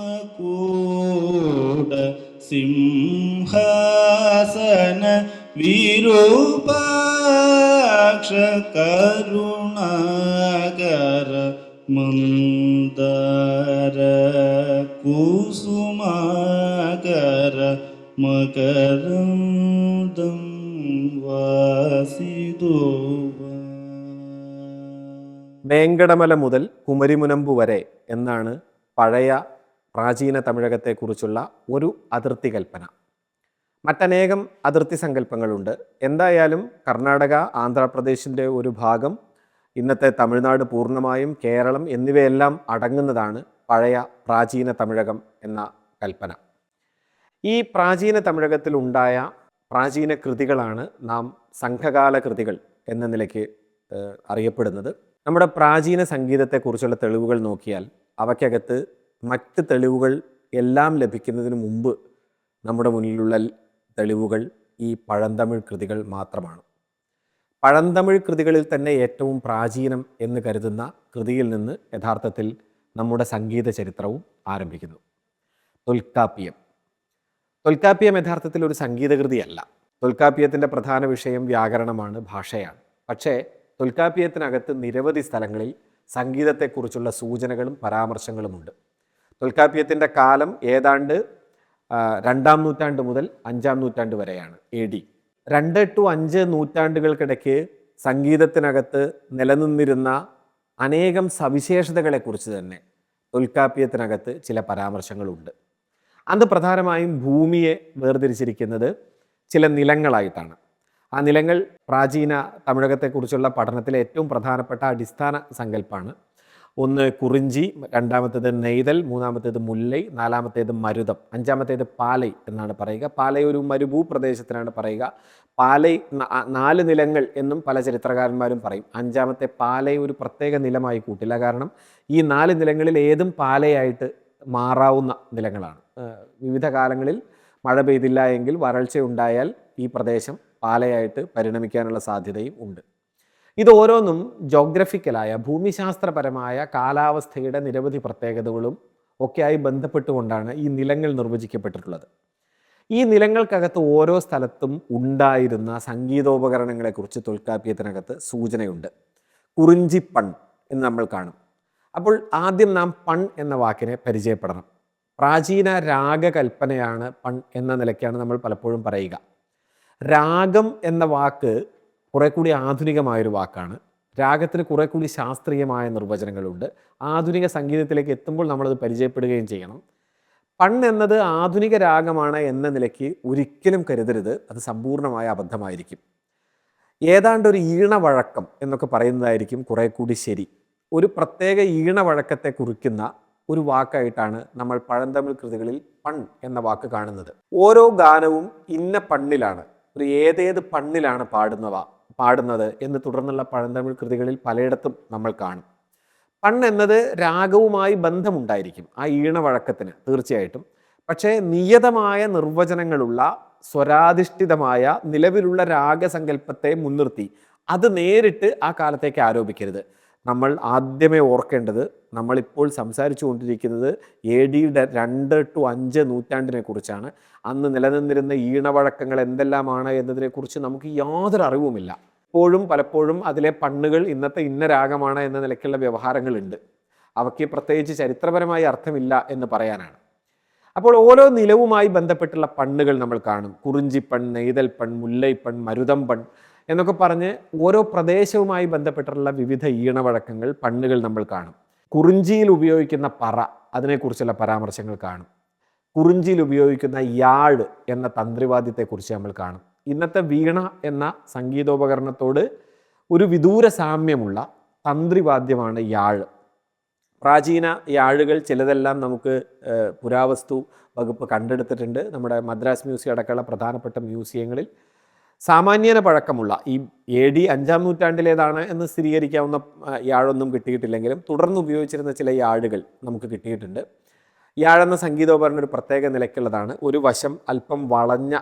മകൂട സിംഹാസന വിരൂപാക്ഷ കരുണകര മന്ദര കുസുമാകര മകരന്തം വേങ്കടമല മുതൽ കുമരിമുനമ്പ് വരെ എന്നാണ് പഴയ പ്രാചീന തമിഴകത്തെക്കുറിച്ചുള്ള ഒരു അതിർത്തി കൽപ്പന. മറ്റനേകം അതിർത്തി സങ്കല്പങ്ങളുണ്ട് എന്തായാലും കർണാടക ആന്ധ്രാപ്രദേശിന്റെ ഒരു ഭാഗം ഇന്നത്തെ തമിഴ്നാട് പൂർണമായും കേരളം എന്നിവയെല്ലാം അടങ്ങുന്നതാണ് പഴയ പ്രാചീന തമിഴകം എന്ന കൽപ്പന. ഈ പ്രാചീന തമിഴകത്തിലുണ്ടായ പ്രാചീന കൃതികളാണ് നാം സംഘകാല കൃതികൾ എന്ന നിലയ്ക്ക് അറിയപ്പെടുന്നത്. നമ്മുടെ പ്രാചീന സംഗീതത്തെക്കുറിച്ചുള്ള തെളിവുകൾ നോക്കിയാൽ അവയ്ക്കകത്ത് മറ്റ് തെളിവുകൾ എല്ലാം ലഭിക്കുന്നതിന് മുമ്പ് നമ്മുടെ മുന്നിലുള്ള തെളിവുകൾ ഈ പഴന്തമിഴ് കൃതികൾ മാത്രമാണ്. പഴന്തമിഴ് കൃതികളിൽ തന്നെ ഏറ്റവും പ്രാചീനം എന്ന് കരുതുന്ന കൃതിയിൽ നിന്ന് യഥാർത്ഥത്തിൽ നമ്മുടെ സംഗീത ചരിത്രവും ആരംഭിക്കുന്നു. തൊൽക്കാപ്പിയം. തൊൽക്കാപ്പിയം യഥാർത്ഥത്തിൽ ഒരു സംഗീതകൃതിയല്ല. തൊൽക്കാപ്പിയത്തിന്റെ പ്രധാന വിഷയം വ്യാകരണമാണ് ഭാഷയാണ്. പക്ഷേ തൊൽക്കാപ്പിയത്തിനകത്ത് നിരവധി സ്ഥലങ്ങളിൽ സംഗീതത്തെക്കുറിച്ചുള്ള സൂചനകളും പരാമർശങ്ങളുമുണ്ട്. തൊൽക്കാപ്പിയത്തിന്റെ കാലം ഏതാണ്ട് രണ്ടാം നൂറ്റാണ്ട് മുതൽ അഞ്ചാം നൂറ്റാണ്ട് വരെയാണ് എ ഡി. രണ്ട് ടു അഞ്ച് നൂറ്റാണ്ടുകൾക്കിടയ്ക്ക് സംഗീതത്തിനകത്ത് നിലനിന്നിരുന്ന അനേകം സവിശേഷതകളെക്കുറിച്ച് തന്നെ തൊൽക്കാപ്പിയത്തിനകത്ത് ചില പരാമർശങ്ങളുണ്ട്. അത് പ്രധാനമായും ഭൂമിയെ വേർതിരിച്ചിരിക്കുന്നത് ചില നിലങ്ങളായിട്ടാണ്. ആ നിലങ്ങൾ പ്രാചീന തമിഴകത്തെക്കുറിച്ചുള്ള പഠനത്തിലെ ഏറ്റവും പ്രധാനപ്പെട്ട അടിസ്ഥാന സങ്കല്പമാണ് ഒന്ന് കുറിഞ്ചി രണ്ടാമത്തേത് നെയ്തൽ മൂന്നാമത്തേത് മുല്ലൈ നാലാമത്തേത് മരുതം. അഞ്ചാമത്തേത് പാലൈ എന്നാണ് പറയുക. പാലൈ ഒരു മരുഭൂ പ്രദേശത്തിനാണ് പറയുക. പാലൈ നാല് നിലങ്ങൾ എന്നും പല ചരിത്രകാരന്മാരും പറയും. അഞ്ചാമത്തെ പാലൈ ഒരു പ്രത്യേക നിലമായി കൂട്ടില്ല. കാരണം ഈ നാല് നിലങ്ങളിൽ ഏതും പാലയായിട്ട് മാറാവുന്ന നിലങ്ങളാണ്. വിവിധ കാലങ്ങളിൽ മഴ പെയ്തില്ല എങ്കിൽ വരൾച്ച ഉണ്ടായാൽ ഈ പ്രദേശം പാലയായിട്ട് പരിണമിക്കാനുള്ള സാധ്യതയും ഉണ്ട്. ഇത് ഓരോന്നും ജോഗ്രഫിക്കലായ ഭൂമിശാസ്ത്രപരമായ കാലാവസ്ഥയുടെ നിരവധി പ്രത്യേകതകളും ഒക്കെയായി ബന്ധപ്പെട്ടുകൊണ്ടാണ് ഈ നിലങ്ങൾ നിർവചിക്കപ്പെട്ടിട്ടുള്ളത്. ഈ നിലങ്ങൾക്കകത്ത് ഓരോ സ്ഥലത്തും ഉണ്ടായിരുന്ന സംഗീതോപകരണങ്ങളെക്കുറിച്ച് തൊൽക്കാപ്പിയത്തിനകത്ത് സൂചനയുണ്ട്. കുറിഞ്ചിപ്പൺ എന്ന് നമ്മൾ കാണും. അപ്പോൾ ആദ്യം നാം പൺ എന്ന വാക്കിനെ പരിചയപ്പെടണം. പ്രാചീന രാഗകൽപ്പനയാണ് പൺ എന്ന നിലയ്ക്കാണ് നമ്മൾ പലപ്പോഴും പറയുക. രാഗം എന്ന വാക്ക് കുറെ കൂടി ആധുനികമായൊരു വാക്കാണ്. രാഗത്തിന് കുറെ കൂടി ശാസ്ത്രീയമായ നിർവചനങ്ങളുണ്ട്. ആധുനിക സംഗീതത്തിലേക്ക് എത്തുമ്പോൾ നമ്മളത് പരിചയപ്പെടുകയും ചെയ്യണം. പൺ എന്നത് ആധുനിക രാഗമാണ് എന്ന നിലയ്ക്ക് ഒരിക്കലും കരുതരുത്. അത് സമ്പൂർണമായ അബദ്ധമായിരിക്കും. ഏതാണ്ട് ഒരു ഈണവഴക്കം എന്നൊക്കെ പറയുന്നതായിരിക്കും കുറെ കൂടി ശരി. ഒരു പ്രത്യേക ഈണവഴക്കത്തെ കുറിക്കുന്ന ഒരു വാക്കായിട്ടാണ് നമ്മൾ പഴന്തമിഴ് കൃതികളിൽ പൺ എന്ന വാക്ക് കാണുന്നത്. ഓരോ ഗാനവും ഇന്ന പണ്ണിലാണ്. ഒരു ഏതേത് പണ്ണിലാണ് പാടുന്നവ. പാടുന്നത് എന്ന് തുടർന്നുള്ള പഴന്തമിഴ് കൃതികളിൽ പലയിടത്തും നമ്മൾ കാണും. പണ്ണ് എന്നത് രാഗവുമായി ബന്ധമുണ്ടായിരിക്കും ആ ഈണവഴക്കത്തിന് തീർച്ചയായിട്ടും. പക്ഷേ നിയതമായ നിർവചനങ്ങളുള്ള സ്വരാധിഷ്ഠിതമായ നിലവിലുള്ള രാഗസങ്കല്പത്തെ മുൻനിർത്തി അത് നേരിട്ട് ആ കാലത്തേക്ക് ആരോപിക്കരുത്. നമ്മൾ ആദ്യമേ ഓർക്കേണ്ടത് നമ്മളിപ്പോൾ സംസാരിച്ചു കൊണ്ടിരിക്കുന്നത് എ ഡിയുടെ രണ്ട് ടു അഞ്ച് നൂറ്റാണ്ടിനെ കുറിച്ചാണ്. അന്ന് നിലനിന്നിരുന്ന ഈണവഴക്കങ്ങൾ എന്തെല്ലാമാണ് എന്നതിനെക്കുറിച്ച് നമുക്ക് യാതൊരു അറിവുമില്ല. ഇപ്പോഴും പലപ്പോഴും അതിലെ പണ്ണുകൾ ഇന്നത്തെ ഇന്ന രാഗമാണ് എന്ന നിലയ്ക്കുള്ള വ്യവഹാരങ്ങളുണ്ട്. അവയ്ക്ക് പ്രത്യേകിച്ച് ചരിത്രപരമായ അർത്ഥമില്ല എന്ന് പറയാനാണ്. അപ്പോൾ ഓരോ നിലവുമായി ബന്ധപ്പെട്ടുള്ള പണ്ണുകൾ നമ്മൾ കാണും. കുറിഞ്ചിപ്പൺ നെയ്തൽപ്പൺ മുല്ലൈപ്പൺ മരുതംപൺ എന്നൊക്കെ പറഞ്ഞ് ഓരോ പ്രദേശവുമായി ബന്ധപ്പെട്ടിട്ടുള്ള വിവിധ ഈണവഴക്കങ്ങൾ പണ്ണുകൾ നമ്മൾ കാണും. കുറിഞ്ചിയിൽ ഉപയോഗിക്കുന്ന പറ അതിനെക്കുറിച്ചുള്ള പരാമർശങ്ങൾ കാണും. കുറിഞ്ചിയിൽ ഉപയോഗിക്കുന്ന യാഴ് എന്ന തന്ത്രിവാദ്യത്തെക്കുറിച്ച് നമ്മൾ കാണും. ഇന്നത്തെ വീണ എന്ന സംഗീതോപകരണത്തോട് ഒരു വിദൂര സാമ്യമുള്ള തന്ത്രിവാദ്യമാണ് യാഴ്. പ്രാചീന യാഴുകൾ ചിലതെല്ലാം നമുക്ക് പുരാവസ്തു വകുപ്പ് കണ്ടെടുത്തിട്ടുണ്ട്. നമ്മുടെ മദ്രാസ് മ്യൂസിയം അടക്കമുള്ള പ്രധാനപ്പെട്ട മ്യൂസിയങ്ങളിൽ സാമാന്യന പഴക്കമുള്ള ഈ എ ഡി അഞ്ചാം നൂറ്റാണ്ടിലേതാണ് എന്ന് സ്ഥിരീകരിക്കാവുന്ന യാഴൊന്നും കിട്ടിയിട്ടില്ലെങ്കിലും തുടർന്ന് ഉപയോഗിച്ചിരുന്ന ചില യാഴുകൾ നമുക്ക് കിട്ടിയിട്ടുണ്ട്. യാഴെന്ന സംഗീതോപകരണം ഒരു പ്രത്യേക നിലയ്ക്കുള്ളതാണ്. ഒരു വശം അല്പം വളഞ്ഞ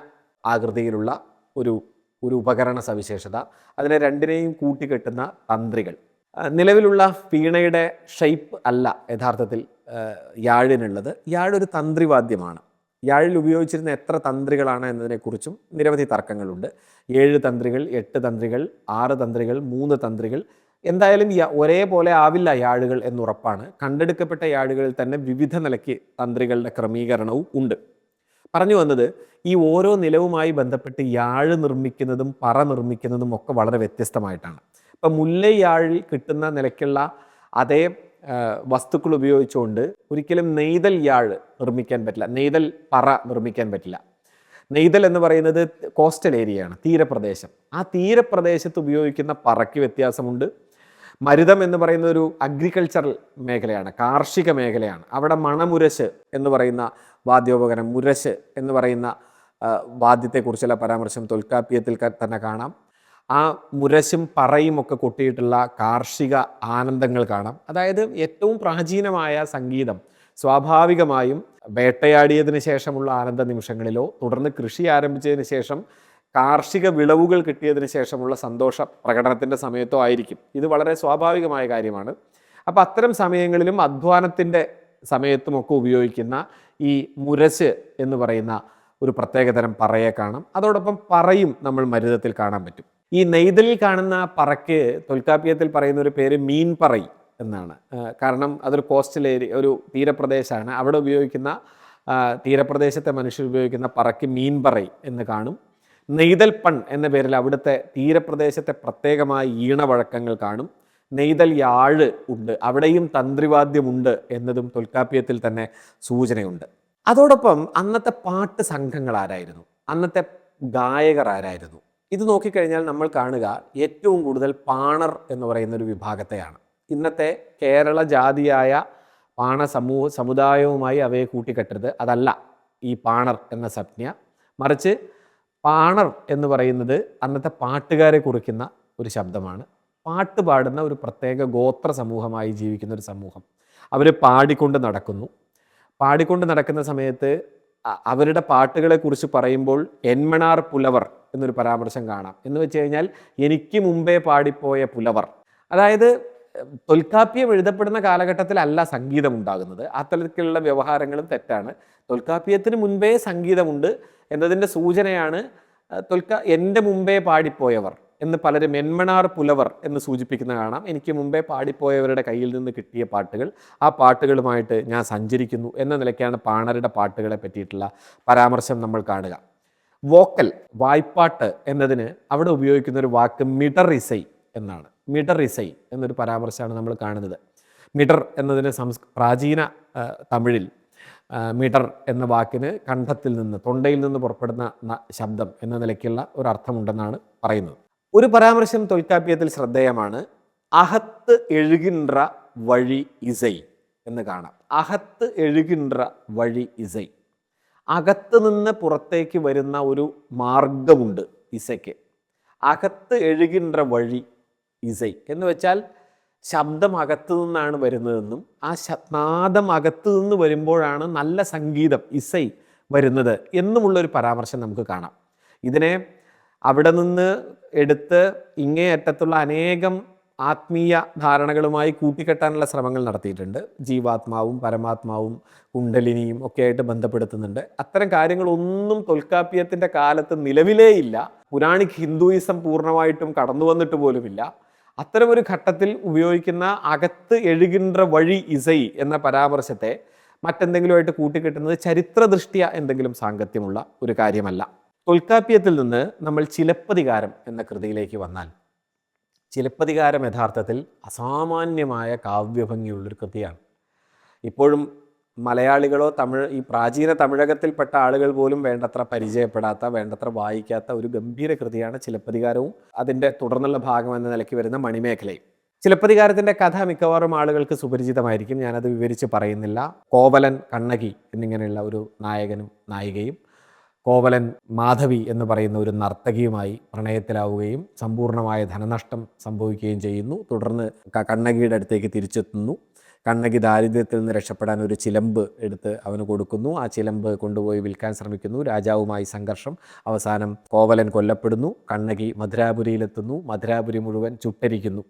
ആകൃതിയിലുള്ള ഒരു ഒരു ഉപകരണ സവിശേഷത. അതിനെ രണ്ടിനെയും കൂട്ടിക്കെട്ടുന്ന തന്ത്രികൾ. നിലവിലുള്ള വീണയുടെ ഷെയ്പ്പ് അല്ല യഥാർത്ഥത്തിൽ യാഴിനുള്ളത് യാഴൊരു തന്ത്രിവാദ്യമാണ്. യാഴിൽ ഉപയോഗിച്ചിരുന്ന എത്ര തന്ത്രികളാണ് എന്നതിനെക്കുറിച്ചും നിരവധി തർക്കങ്ങളുണ്ട്. ഏഴ് തന്ത്രികൾ എട്ട് തന്ത്രികൾ ആറ് തന്ത്രികൾ മൂന്ന് തന്ത്രികൾ. എന്തായാലും ഒരേപോലെ ആവില്ല യാഴുകൾ എന്നുറപ്പാണ്. കണ്ടെടുക്കപ്പെട്ട യാഴുകളിൽ തന്നെ വിവിധ നിലയ്ക്ക് തന്ത്രികളുടെ ക്രമീകരണവും ഉണ്ട്. പറഞ്ഞു വന്നത് ഈ ഓരോ നിലവുമായി ബന്ധപ്പെട്ട് യാഴ് നിർമ്മിക്കുന്നതും പറ നിർമ്മിക്കുന്നതും ഒക്കെ വളരെ വ്യത്യസ്തമായിട്ടാണ്. ഇപ്പം മുല്ലയാഴിൽ കിട്ടുന്ന നിലയ്ക്കുള്ള അതേ വസ്തുക്കൾ ഉപയോഗിച്ചുകൊണ്ട് ഒരിക്കലും നെയ്തൽ യാഴ് നിർമ്മിക്കാൻ പറ്റില്ല. നെയ്തൽ പറ നിർമ്മിക്കാൻ പറ്റില്ല. നെയ്തൽ എന്ന് പറയുന്നത് കോസ്റ്റൽ ഏരിയയാണ് തീരപ്രദേശം. ആ തീരപ്രദേശത്ത് ഉപയോഗിക്കുന്ന പറയ്ക്ക് വ്യത്യാസമുണ്ട്. മരുതം എന്ന് പറയുന്ന ഒരു അഗ്രികൾച്ചറൽ മേഖലയാണ് കാർഷിക മേഖലയാണ്. അവിടെ മണമുരശ് എന്ന് പറയുന്ന വാദ്യോപകരണം മുരശ് എന്ന് പറയുന്ന വാദ്യത്തെക്കുറിച്ചുള്ള പരാമർശം തൊൽക്കാപ്യത്തിൽ തന്നെ കാണാം. ആ മുരശും പറയും ഒക്കെ കൊട്ടിയിട്ടുള്ള കാർഷിക ആനന്ദങ്ങൾ കാണാം. അതായത് ഏറ്റവും പ്രാചീനമായ സംഗീതം സ്വാഭാവികമായും വേട്ടയാടിയതിന് ശേഷമുള്ള ആനന്ദ നിമിഷങ്ങളിലോ തുടർന്ന് കൃഷി ആരംഭിച്ചതിന് ശേഷം കാർഷിക വിളവുകൾ കിട്ടിയതിന് ശേഷമുള്ള സന്തോഷ പ്രകടനത്തിന്റെ സമയത്തോ ആയിരിക്കും. ഇത് വളരെ സ്വാഭാവികമായ കാര്യമാണ്. അപ്പോൾ അത്തരം സമയങ്ങളിലും അധ്വാനത്തിന്റെ സമയത്തുമൊക്കെ ഉപയോഗിക്കുന്ന ഈ മുരശ് എന്ന് പറയുന്ന ഒരു പ്രത്യേകതരം പറയെ കാണാം. അതോടൊപ്പം പറയും നമ്മൾ മരുതത്തിൽ കാണാൻ പറ്റും. ഈ നെയ്തലിൽ കാണുന്ന പറയ്ക്ക് തൊൽക്കാപ്യത്തിൽ പറയുന്ന ഒരു പേര് മീൻ പറയി എന്നാണ്. കാരണം അതൊരു കോസ്റ്റൽ ഏരിയ ഒരു തീരപ്രദേശമാണ് അവിടെ ഉപയോഗിക്കുന്ന തീരപ്രദേശത്തെ മനുഷ്യർ ഉപയോഗിക്കുന്ന പറയ്ക്ക് മീൻ പറയി എന്ന് കാണും. നെയ്തൽ പൺ എന്ന പേരിൽ അവിടുത്തെ തീരപ്രദേശത്തെ പ്രത്യേകമായ ഈണവഴക്കങ്ങൾ കാണും. നെയ്തൽ യാഴ് ഉണ്ട്. അവിടെയും തന്ത്രിവാദ്യമുണ്ട് എന്നതും തൊൽക്കാപ്യത്തിൽ തന്നെ സൂചനയുണ്ട്. അതോടൊപ്പം അന്നത്തെ പാട്ട് സംഘങ്ങൾ ആരായിരുന്നു അന്നത്തെ ഗായകർ ആരായിരുന്നു ഇത് നോക്കിക്കഴിഞ്ഞാൽ നമ്മൾ കാണുക ഏറ്റവും കൂടുതൽ പാണർ എന്ന് പറയുന്ന ഒരു വിഭാഗത്തെയാണ്. ഇന്നത്തെ കേരള ജാതിയായ പാണ സമൂഹ സമുദായവുമായി അവയെ കൂട്ടിക്കെട്ടരുത്. അതല്ല ഈ പാണർ എന്ന സംജ്ഞ. മറിച്ച് പാണർ എന്ന് പറയുന്നത് അന്നത്തെ പാട്ടുകാരെ കുറിക്കുന്ന ഒരു ശബ്ദമാണ്. പാട്ട് പാടുന്ന ഒരു പ്രത്യേക ഗോത്ര സമൂഹമായി ജീവിക്കുന്ന ഒരു സമൂഹം. അവർ പാടിക്കൊണ്ട് നടക്കുന്നു. പാടിക്കൊണ്ട് നടക്കുന്ന സമയത്ത് അവരുടെ പാട്ടുകളെ കുറിച്ച് പറയുമ്പോൾ എൻമണാർ പുലവർ എന്നൊരു പരാമർശം കാണാം. എന്ന് വെച്ച് കഴിഞ്ഞാൽ എനിക്ക് മുമ്പേ പാടിപ്പോയ പുലവർ. അതായത് തൊൽക്കാപ്പിയം എഴുതപ്പെടുന്ന കാലഘട്ടത്തിലല്ല സംഗീതം ഉണ്ടാകുന്നത് അത്തരത്തിലുള്ള വ്യവഹാരങ്ങളും തെറ്റാണ്. തൊൽക്കാപ്പിയത്തിന് മുൻപേ സംഗീതമുണ്ട് എന്നതിന്റെ സൂചനയാണ് തൊൽക്ക എന്റെ മുമ്പേ പാടിപ്പോയവർ. എന്ന് പലരും മെന്മണാർ പുലവർ എന്ന് സൂചിപ്പിക്കുന്ന കാണാം. എനിക്ക് മുമ്പേ പാടിപ്പോയവരുടെ കയ്യിൽ നിന്ന് കിട്ടിയ പാട്ടുകൾ. ആ പാട്ടുകളുമായിട്ട് ഞാൻ സഞ്ചരിക്കുന്നു എന്ന നിലയ്ക്കാണ് പാണരുടെ പാട്ടുകളെ പറ്റിയിട്ടുള്ള പരാമർശം നമ്മൾ കാണുക. വോക്കൽ വായ്പാട്ട് എന്നതിന് അവിടെ ഉപയോഗിക്കുന്ന ഒരു വാക്ക് മിഡർ ഇസൈ എന്നാണ്. മിഡർ ഇസൈ എന്നൊരു പരാമർശമാണ് നമ്മൾ കാണുന്നത്. മിഡർ എന്നതിന് സംസ് പ്രാചീന തമിഴിൽ മിഡർ എന്ന വാക്കിന് കണ്ഠത്തിൽ നിന്ന് തൊണ്ടയിൽ നിന്ന് പുറപ്പെടുന്ന ശബ്ദം എന്ന നിലയ്ക്കുള്ള ഒരു അർത്ഥമുണ്ടെന്നാണ് പറയുന്നത്. ഒരു പരാമർശം തൊൽക്കാപ്യത്തിൽ ശ്രദ്ധേയമാണ്. അഹത്ത് എഴുകിൻറ വഴി ഇസൈ എന്ന് കാണാം. അഹത്ത് എഴുകിൻറ വഴി ഇസൈ. അകത്ത് നിന്ന് പുറത്തേക്ക് വരുന്ന ഒരു മാർഗമുണ്ട് ഇസയ്ക്ക്. അകത്ത് എഴുകിൻറ വഴി ഇസൈ. എന്ന് വെച്ചാൽ ശബ്ദം അകത്തു നിന്നാണ് വരുന്നതെന്നും ആ ശബ്ദനാദം അകത്തു നിന്ന് വരുമ്പോഴാണ് നല്ല സംഗീതം ഇസൈ വരുന്നത് എന്നുമുള്ള ഒരു പരാമർശം നമുക്ക് കാണാം. ഇതിനെ അവിടെ നിന്ന് എടുത്ത് ഇങ്ങേയറ്റത്തുള്ള അനേകം ആത്മീയ ധാരണകളുമായി കൂട്ടിക്കെട്ടാനുള്ള ശ്രമങ്ങൾ നടത്തിയിട്ടുണ്ട്. ജീവാത്മാവും പരമാത്മാവും കുണ്ടലിനിയും ഒക്കെ ആയിട്ട് ബന്ധപ്പെടുത്തുന്നുണ്ട്. അത്തരം കാര്യങ്ങളൊന്നും തൊൽക്കാപ്യത്തിന്റെ കാലത്ത് നിലവിലേ ഇല്ല പുരാണിക് ഹിന്ദുയിസം പൂർണമായിട്ടും കടന്നു വന്നിട്ട് പോലുമില്ല. അത്തരമൊരു ഘട്ടത്തിൽ ഉപയോഗിക്കുന്ന അകത്ത് എഴുകിன்ற വഴി ഇസൈ എന്ന പരാമർശത്തെ മറ്റെന്തെങ്കിലുമായിട്ട് കൂട്ടിക്കെട്ടുന്നത് ചരിത്രദൃഷ്ടിയ എന്തെങ്കിലും സാങ്കത്യമുള്ള ഒരു കാര്യമല്ല. തൊൽക്കാപ്യത്തിൽ നിന്ന് നമ്മൾ ചിലപ്പതികാരം എന്ന കൃതിയിലേക്ക് വന്നാൽ ചിലപ്പതികാരം യഥാർത്ഥത്തിൽ അസാമാന്യമായ കാവ്യഭംഗിയുള്ളൊരു കൃതിയാണ്. ഇപ്പോഴും മലയാളികളോ തമിഴ് ഈ പ്രാചീന തമിഴകത്തിൽപ്പെട്ട ആളുകൾ പോലും വേണ്ടത്ര പരിചയപ്പെടാത്ത വേണ്ടത്ര വായിക്കാത്ത ഒരു ഗംഭീര കൃതിയാണ് ചിലപ്പതികാരവും. അതിന്റെ തുടർന്നുള്ള ഭാഗം എന്ന നിലയ്ക്ക് വരുന്ന മണിമേഖലയും. ചിലപ്പതികാരത്തിന്റെ കഥ മിക്കവാറും ആളുകൾക്ക് സുപരിചിതമായിരിക്കും. ഞാനത് വിവരിച്ച് പറയുന്നില്ല. കോവലൻ കണ്ണകി എന്നിങ്ങനെയുള്ള ഒരു നായകനും നായികയും കോവലൻ മാധവി എന്ന് പറയുന്ന ഒരു നർത്തകിയുമായി പ്രണയത്തിലാവുകയും സമ്പൂർണമായ ധനനഷ്ടം സംഭവിക്കുകയും ചെയ്യുന്നു. തുടർന്ന് കണ്ണകിയുടെ അടുത്തേക്ക് തിരിച്ചെത്തുന്നു. കണ്ണകി ദാരിദ്ര്യത്തിൽ നിന്ന് രക്ഷപ്പെടാൻ ഒരു ചിലമ്പ് എടുത്ത് അവന് കൊടുക്കുന്നു. ആ ചിലമ്പ് കൊണ്ടുപോയി വിൽക്കാൻ ശ്രമിക്കുന്നു. രാജാവുമായി സംഘർഷം അവസാനം കോവലൻ കൊല്ലപ്പെടുന്നു. കണ്ണകി മധുരാപുരിയിലെത്തുന്നു. മധുരാപുരി മുഴുവൻ ചുട്ടരിക്കുന്നു.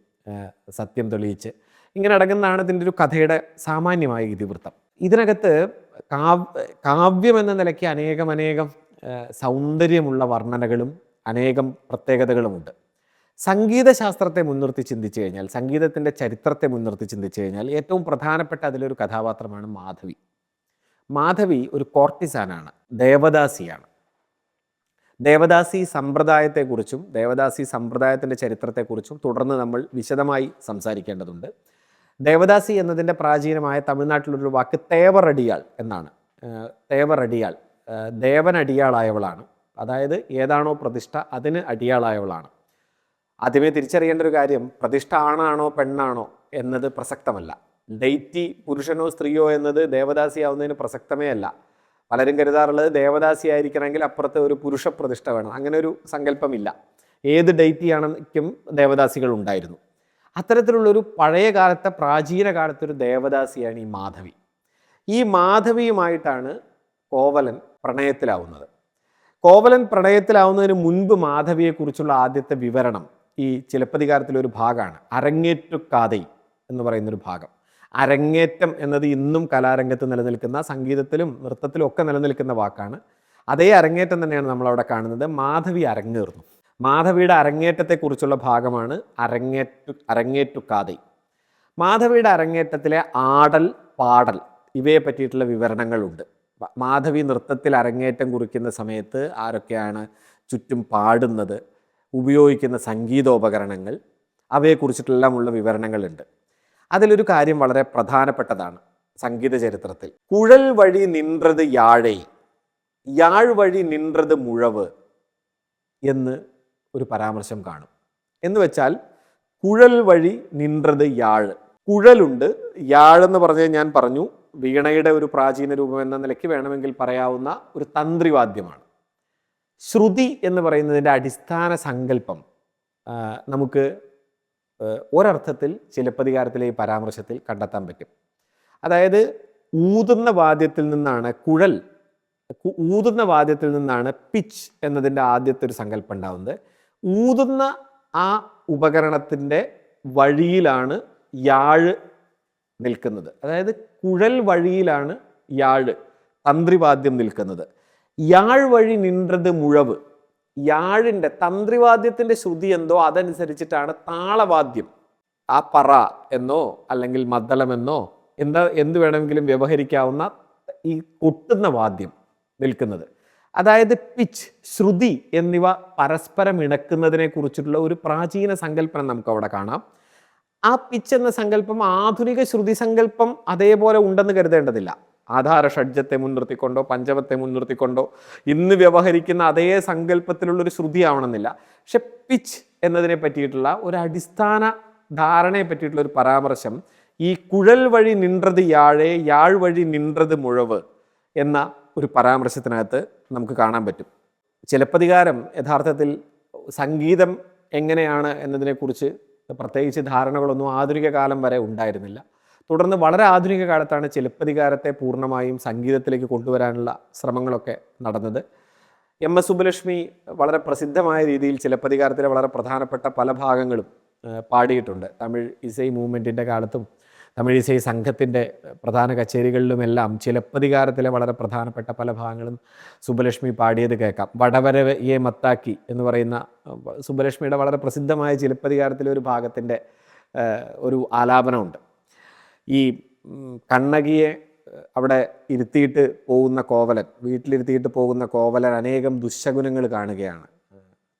സത്യം തെളിയിച്ച്. ഇങ്ങനെ അടങ്ങുന്നതാണ് ഇതിന്റെ ഒരു കഥയുടെ സാമാന്യമായ ഇതിവൃത്തം. ഇതിനകത്ത് കാവ്യ എന്ന നിലയ്ക്ക് അനേകം അനേകം സൗന്ദര്യമുള്ള വർണനകളും അനേകം പ്രത്യേകതകളുമുണ്ട്. സംഗീതശാസ്ത്രത്തെ മുൻനിർത്തി ചിന്തിച്ചു കഴിഞ്ഞാൽ സംഗീതത്തിന്റെ ചരിത്രത്തെ മുൻനിർത്തി ചിന്തിച്ചു കഴിഞ്ഞാൽ ഏറ്റവും പ്രധാനപ്പെട്ട അതിലൊരു കഥാപാത്രമാണ് മാധവി. മാധവി ഒരു കോർട്ടിസാനാണ് ദേവദാസിയാണ്. ദേവദാസി സമ്പ്രദായത്തെക്കുറിച്ചും ദേവദാസി സമ്പ്രദായത്തിന്റെ ചരിത്രത്തെക്കുറിച്ചും തുടർന്ന് നമ്മൾ വിശദമായി സംസാരിക്കേണ്ടതുണ്ട്. ദേവദാസി എന്നതിന്റെ പ്രാചീനമായ തമിഴ്നാട്ടിലൊരു വാക്ക് തേവറടിയാൾ എന്നാണ്. തേവറടിയാൾ. ദേവനടിയാളായവളാണ്. അതായത് ഏതാണോ പ്രതിഷ്ഠ അതിന് അടിയാളായവളാണ്. ആദ്യമേ തിരിച്ചറിയേണ്ട ഒരു കാര്യം പ്രതിഷ്ഠ ആണാണോ പെണ്ണാണോ എന്നത് പ്രസക്തമല്ല. ഡെയ്റ്റി പുരുഷനോ സ്ത്രീയോ എന്നത് ദേവദാസിയാവുന്നതിന് പ്രസക്തമേ അല്ല. പലരും കരുതാറുള്ളത് ദേവദാസി ആയിരിക്കണമെങ്കിൽ അപ്പുറത്തെ ഒരു പുരുഷ പ്രതിഷ്ഠ വേണം. അങ്ങനെ ഒരു സങ്കല്പമില്ല. ഏത് ഡെയ്റ്റിയാണെങ്കിലും ദേവദാസികൾ ഉണ്ടായിരുന്നു. അത്തരത്തിലുള്ളൊരു പഴയ കാലത്തെ പ്രാചീന കാലത്തൊരു ദേവദാസിയാണ് ഈ മാധവി. ഈ മാധവിയുമായിട്ടാണ് കോവലൻ പ്രണയത്തിലാവുന്നത്. കോവലൻ പ്രണയത്തിലാവുന്നതിന് മുൻപ് മാധവിയെക്കുറിച്ചുള്ള ആദ്യത്തെ വിവരണം ഈ ചിലപ്പതികാരത്തിലൊരു ഭാഗമാണ്. അരങ്ങേറ്റുകാതൈ എന്ന് പറയുന്നൊരു ഭാഗം. അരങ്ങേറ്റം എന്നത് ഇന്നും കലാരംഗത്ത് നിലനിൽക്കുന്ന സംഗീതത്തിലും നൃത്തത്തിലും ഒക്കെ നിലനിൽക്കുന്ന വാക്കാണ്. അതേ അരങ്ങേറ്റം തന്നെയാണ് നമ്മളവിടെ കാണുന്നത്. മാധവി അരങ്ങേറുന്നു. മാധവിയുടെ അരങ്ങേറ്റത്തെക്കുറിച്ചുള്ള ഭാഗമാണ് അരങ്ങേറ്റു അരങ്ങേറ്റുക്കാതെ. മാധവിയുടെ അരങ്ങേറ്റത്തിലെ ആടൽ പാടൽ ഇവയെ പറ്റിയിട്ടുള്ള വിവരണങ്ങളുണ്ട്. മാധവി നൃത്തത്തിൽ അരങ്ങേറ്റം കുറിക്കുന്ന സമയത്ത് ആരൊക്കെയാണ് ചുറ്റും പാടുന്നത് ഉപയോഗിക്കുന്ന സംഗീതോപകരണങ്ങൾ അവയെക്കുറിച്ചിട്ടെല്ലാമുള്ള വിവരണങ്ങളുണ്ട്. അതിലൊരു കാര്യം വളരെ പ്രധാനപ്പെട്ടതാണ് സംഗീത ചരിത്രത്തിൽ. കുഴൽ വഴി നിൻറത് യാഴേ യാഴ് വഴി നിൻറത് മുഴവ് എന്ന് ഒരു പരാമർശം കാണും. എന്ന് വെച്ചാൽ കുഴൽ വഴി നിൻറത് യാഴ്. കുഴലുണ്ട് യാഴെന്ന് പറഞ്ഞ് ഞാൻ പറഞ്ഞു വീണയുടെ ഒരു പ്രാചീന രൂപം എന്ന നിലയ്ക്ക് വേണമെങ്കിൽ പറയാവുന്ന ഒരു തന്ത്രിവാദ്യമാണ്. ശ്രുതി എന്ന് പറയുന്നതിന്റെ അടിസ്ഥാന സങ്കല്പം നമുക്ക് ഒരർത്ഥത്തിൽ ചിലപ്പതികാരത്തിലെ ഈ പരാമർശത്തിൽ കണ്ടെത്താൻ പറ്റും. അതായത് ഊതുന്ന വാദ്യത്തിൽ നിന്നാണ് കുഴൽ ഊതുന്ന വാദ്യത്തിൽ നിന്നാണ് പിച്ച് എന്നതിന്റെ ആദ്യത്തെ ഒരു സങ്കല്പം ഉണ്ടാവുന്നത്. ഊതുന്ന ആ ഉപകരണത്തിന്റെ വഴിയിലാണ് യാഴ് നിൽക്കുന്നത്. അതായത് കുഴൽ വഴിയിലാണ് യാഴ് തന്ത്രിവാദ്യം നിൽക്കുന്നത്. യാഴ് വഴി നിൻറത് മുഴവ്. യാഴിന്റെ തന്ത്രിവാദ്യത്തിന്റെ ശ്രുതി എന്തോ അതനുസരിച്ചിട്ടാണ് താളവാദ്യം. ആ പറ എന്നോ അല്ലെങ്കിൽ മദ്ദളമെന്നോ എന്താ എന്ത് വേണമെങ്കിലും വ്യവഹരിക്കാവുന്ന ഈ കൊട്ടുന്ന വാദ്യം നിൽക്കുന്നത്. അതായത് പിച്ച് ശ്രുതി എന്നിവ പരസ്പരം ഇണക്കുന്നതിനെ കുറിച്ചിട്ടുള്ള ഒരു പ്രാചീന സങ്കല്പനം നമുക്ക് അവിടെ കാണാം. ആ പിച്ച് എന്ന സങ്കല്പം ആധുനിക ശ്രുതി സങ്കല്പം അതേപോലെ ഉണ്ടെന്ന് കരുതേണ്ടതില്ല. ആധാര ഷഡ്ജത്തെ മുൻനിർത്തിക്കൊണ്ടോ പഞ്ചമത്തെ മുൻനിർത്തിക്കൊണ്ടോ ഇന്ന് വ്യവഹരിക്കുന്ന അതേ സങ്കല്പത്തിലുള്ളൊരു ശ്രുതി ആവണമെന്നില്ല പക്ഷെ പിച്ച് എന്നതിനെ പറ്റിയിട്ടുള്ള ഒരു അടിസ്ഥാന ധാരണയെ പറ്റിയിട്ടുള്ള ഒരു പരാമർശം ഈ കുഴൽ വഴി നിൻറത് യാഴെ യാഴ് വഴി നിൻറത് മുഴവ് എന്ന ഒരു പരാമർശത്തിനകത്ത് നമുക്ക് കാണാൻ പറ്റും. ചിലപ്പതികാരം യഥാർത്ഥത്തിൽ സംഗീതം എങ്ങനെയാണ് എന്നതിനെക്കുറിച്ച് പ്രത്യേകിച്ച് ധാരണകളൊന്നും ആധുനിക കാലം വരെ ഉണ്ടായിരുന്നില്ല. തുടർന്ന് വളരെ ആധുനിക കാലത്താണ് ചിലപ്പതികാരത്തെ പൂർണമായും സംഗീതത്തിലേക്ക് കൊണ്ടുവരാനുള്ള ശ്രമങ്ങളൊക്കെ നടന്നത്. എം എസ് സുബ്ബലക്ഷ്മി വളരെ പ്രസിദ്ധമായ രീതിയിൽ ചിലപ്പതികാരത്തിലെ വളരെ പ്രധാനപ്പെട്ട പല ഭാഗങ്ങളും പാടിയിട്ടുണ്ട്. തമിഴ് ഇസൈ മൂവ്മെന്റിന്റെ കാലത്തും തമിഴ് ഇസൈ സംഘത്തിന്റെ പ്രധാന കച്ചേരികളിലുമെല്ലാം ചിലപ്പതികാരത്തിലെ വളരെ പ്രധാനപ്പെട്ട പല ഭാഗങ്ങളും സുബ്ബലക്ഷ്മി പാടിയത് കേൾക്കാം. വടവരയെ മത്താക്കി എന്ന് പറയുന്ന സുബലക്ഷ്മിയുടെ വളരെ പ്രസിദ്ധമായ ചിലപ്പതികാരത്തിലെ ഒരു ഭാഗത്തിന്റെ ഒരു ആലാപനമുണ്ട്. ഈ കണ്ണകിയെ അവിടെ ഇരുത്തിയിട്ട് പോകുന്ന കോവലൻ വീട്ടിലിരുത്തിയിട്ട് പോകുന്ന കോവലൻ അനേകം ദുശകുനങ്ങൾ കാണുകയാണ്.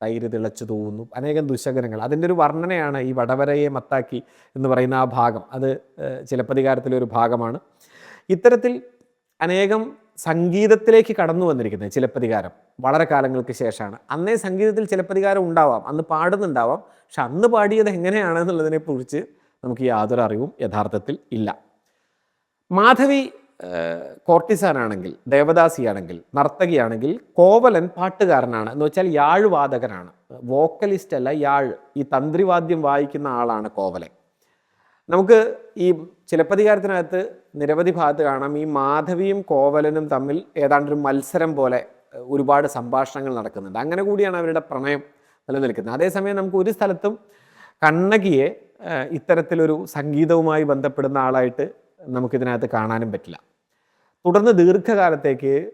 തൈര് തിളച്ചു തൂവുന്നു. അനേകം ദുശകനങ്ങൾ. അതിന്റെ ഒരു വർണനയാണ് ഈ വടവരയെ മത്താക്കി എന്ന് പറയുന്ന ആ ഭാഗം. അത് ചിലപ്പതികാരത്തിലെ ഒരു ഭാഗമാണ്. ഇത്തരത്തിൽ അനേകം സംഗീതത്തിലേക്ക് കടന്നു വന്നിരിക്കുന്നത് ചിലപ്പതികാരം വളരെ കാലങ്ങൾക്ക് ശേഷമാണ്. അന്നേ സംഗീതത്തിൽ ചിലപ്പതികാരം ഉണ്ടാവാം. അന്ന് പാടുന്നുണ്ടാവാം. പക്ഷെ അന്ന് പാടിയത് എങ്ങനെയാണ് എന്നുള്ളതിനെ നമുക്ക് യാതൊരു അറിവും യഥാർത്ഥത്തിൽ ഇല്ല. മാധവി കോർട്ടിസാനാണെങ്കിൽ ദേവദാസിയാണെങ്കിൽ നർത്തകിയാണെങ്കിൽ കോവലൻ പാട്ടുകാരനാണ്. എന്ന് വെച്ചാൽ യാഴ് വാദകനാണ് വോക്കലിസ്റ്റ് അല്ല യാഴ്. ഈ തന്ത്രിവാദ്യം വായിക്കുന്ന ആളാണ് കോവലൻ. നമുക്ക് ഈ ചിലപ്പതികാരത്തിനകത്ത് നിരവധി ഭാഗത്ത് കാണാം. ഈ മാധവിയും കോവലനും തമ്മിൽ ഏതാണ്ടൊരു മത്സരം പോലെ ഒരുപാട് സംഭാഷണങ്ങൾ നടക്കുന്നുണ്ട്. അങ്ങനെ കൂടിയാണ് അവരുടെ പ്രണയം നിലനിൽക്കുന്നത്. അതേസമയം നമുക്ക് ഒരു സ്ഥലത്തും കണ്ണകിയെ ഇത്തരത്തിലൊരു സംഗീതവുമായി ബന്ധപ്പെടുന്ന ആളായിട്ട് നമുക്കിതിനകത്ത് കാണാനും പറ്റില്ല. തുടർന്ന് ദീർഘകാലത്തേക്ക്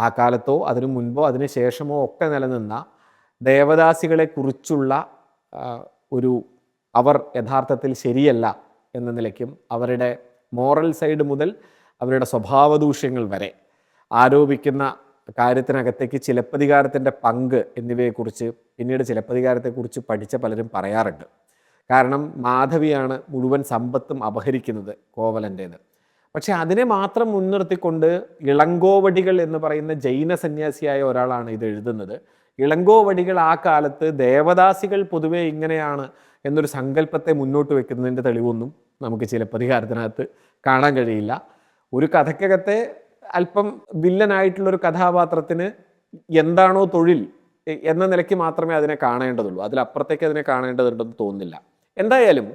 ആ കാലത്തോ അതിനു മുൻപോ അതിനു ശേഷമോ ഒക്കെ നിലനിന്ന ദേവദാസികളെ കുറിച്ചുള്ള ഒരു അവർ യഥാർത്ഥത്തിൽ ശരിയല്ല എന്ന നിലയ്ക്കും അവരുടെ മോറൽ സൈഡ് മുതൽ അവരുടെ സ്വഭാവദൂഷ്യങ്ങൾ വരെ ആരോപിക്കുന്ന കാര്യത്തിനകത്തേക്ക് ചിലപ്പതികാരത്തിന്റെ പങ്ക് എന്നിവയെക്കുറിച്ച് പിന്നീട് ചിലപ്പതികാരത്തെക്കുറിച്ച് പഠിച്ച പലരും പറയാറുണ്ട്. കാരണം മാധവിയാണ് മുഴുവൻ സമ്പത്തും അപഹരിക്കുന്നത് കോവലന്റേത് പക്ഷെ അതിനെ മാത്രം മുൻനിർത്തിക്കൊണ്ട് ഇളങ്കോവടികൾ എന്ന് പറയുന്ന ജൈന സന്യാസിയായ ഒരാളാണ് ഇത് എഴുതുന്നത്. ഇളങ്കോവടികൾ ആ കാലത്ത് ദേവദാസികൾ പൊതുവെ ഇങ്ങനെയാണ് എന്നൊരു സങ്കല്പത്തെ മുന്നോട്ട് വെക്കുന്നതിന്റെ തെളിവൊന്നും നമുക്ക് ചില പരിഹാരത്തിനകത്ത് കാണാൻ കഴിയില്ല. ഒരു കഥയ്ക്കകത്തെ അല്പം വില്ലനായിട്ടുള്ളൊരു കഥാപാത്രത്തിന് എന്താണോ തൊഴിൽ എന്ന നിലയ്ക്ക് മാത്രമേ അതിനെ കാണേണ്ടതുള്ളൂ. അതിലപ്പുറത്തേക്ക് അതിനെ കാണേണ്ടതുണ്ടെന്ന് തോന്നുന്നില്ല. എന്തായാലും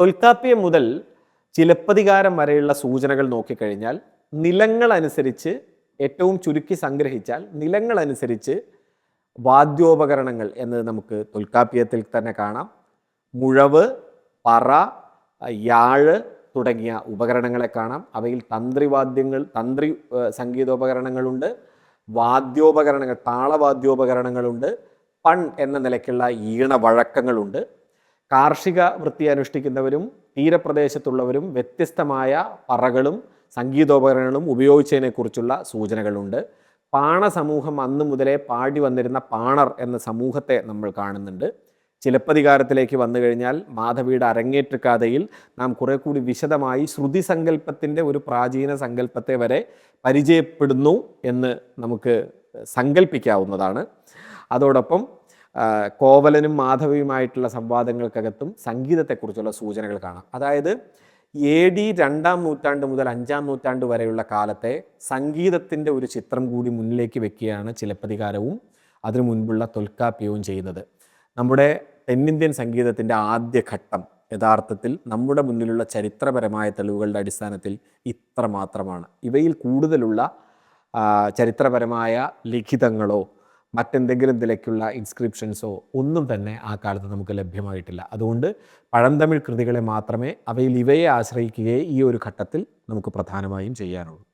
തൊൽക്കാപ്പിയ മുതൽ ചിലപ്പതികാരം വരെയുള്ള സൂചനകൾ നോക്കിക്കഴിഞ്ഞാൽ നിലങ്ങൾ അനുസരിച്ച് ഏറ്റവും ചുരുക്കി സംഗ്രഹിച്ചാൽ നിലങ്ങൾ അനുസരിച്ച് വാദ്യോപകരണങ്ങൾ എന്നത് നമുക്ക് തൊൽക്കാപ്യത്തിൽ തന്നെ കാണാം. മുഴവ് പറ യാഴ് തുടങ്ങിയ ഉപകരണങ്ങളെ കാണാം. അവയിൽ തന്ത്രിവാദ്യങ്ങൾ തന്ത്രി സംഗീതോപകരണങ്ങളുണ്ട്. വാദ്യോപകരണങ്ങൾ താളവാദ്യോപകരണങ്ങളുണ്ട്. പൺ എന്ന നിലയ്ക്കുള്ള ഈണ വഴക്കങ്ങളുണ്ട് കാർഷിക വൃത്തി അനുഷ്ഠിക്കുന്നവരും തീരപ്രദേശത്തുള്ളവരും വ്യത്യസ്തമായ പറകളും സംഗീതോപകരണങ്ങളും ഉപയോഗിച്ചതിനെക്കുറിച്ചുള്ള സൂചനകളുണ്ട്. പാണ സമൂഹം അന്ന് മുതലേ പാടി വന്നിരുന്ന പാണർ എന്ന സമൂഹത്തെ നമ്മൾ കാണുന്നുണ്ട്. ചിലപ്പതികാരത്തിലേക്ക് വന്നു കഴിഞ്ഞാൽ മാധവിയുടെ അരങ്ങേറ്റക്കാതയിൽ നാം കുറെ കൂടി വിശദമായി ശ്രുതി സങ്കല്പത്തിന്റെ ഒരു പ്രാചീന സങ്കല്പത്തെ വരെ പരിചയപ്പെടുന്നു എന്ന് നമുക്ക് സങ്കല്പിക്കാവുന്നതാണ്. അതോടൊപ്പം കോവലനും മാധവിയുമായിട്ടുള്ള സംവാദങ്ങൾക്കകത്തും സംഗീതത്തെക്കുറിച്ചുള്ള സൂചനകൾ കാണാം. അതായത് എ ഡി രണ്ടാം നൂറ്റാണ്ട് മുതൽ അഞ്ചാം നൂറ്റാണ്ട് വരെയുള്ള കാലത്തെ സംഗീതത്തിന്റെ ഒരു ചിത്രം കൂടി മുന്നിലേക്ക് വെക്കുകയാണ് ചിലപ്പതികാരവും അതിനു മുൻപുള്ള തൊൽക്കാപ്യവും ചെയ്യുന്നത്. നമ്മുടെ തെന്നിന്ത്യൻ സംഗീതത്തിന്റെ ആദ്യ ഘട്ടം യഥാർത്ഥത്തിൽ നമ്മുടെ മുന്നിലുള്ള ചരിത്രപരമായ തെളിവുകളുടെ അടിസ്ഥാനത്തിൽ ഇത്ര മാത്രമാണ്. ഇവയിൽ കൂടുതലുള്ള ചരിത്രപരമായ ലിഖിതങ്ങളോ മറ്റെന്തെങ്കിലും നിലയ്ക്കുള്ള ഇൻസ്ക്രിപ്ഷൻസോ ഒന്നും തന്നെ ആ കാലത്ത് നമുക്ക് ലഭ്യമായിട്ടില്ല. അതുകൊണ്ട് പഴന്തമിഴ് കൃതികളെ മാത്രമേ അവയിൽ ഇവയെ ആശ്രയിക്കുകയേ ഈ ഒരു ഘട്ടത്തിൽ നമുക്ക് പ്രധാനമായും ചെയ്യാനുള്ളൂ.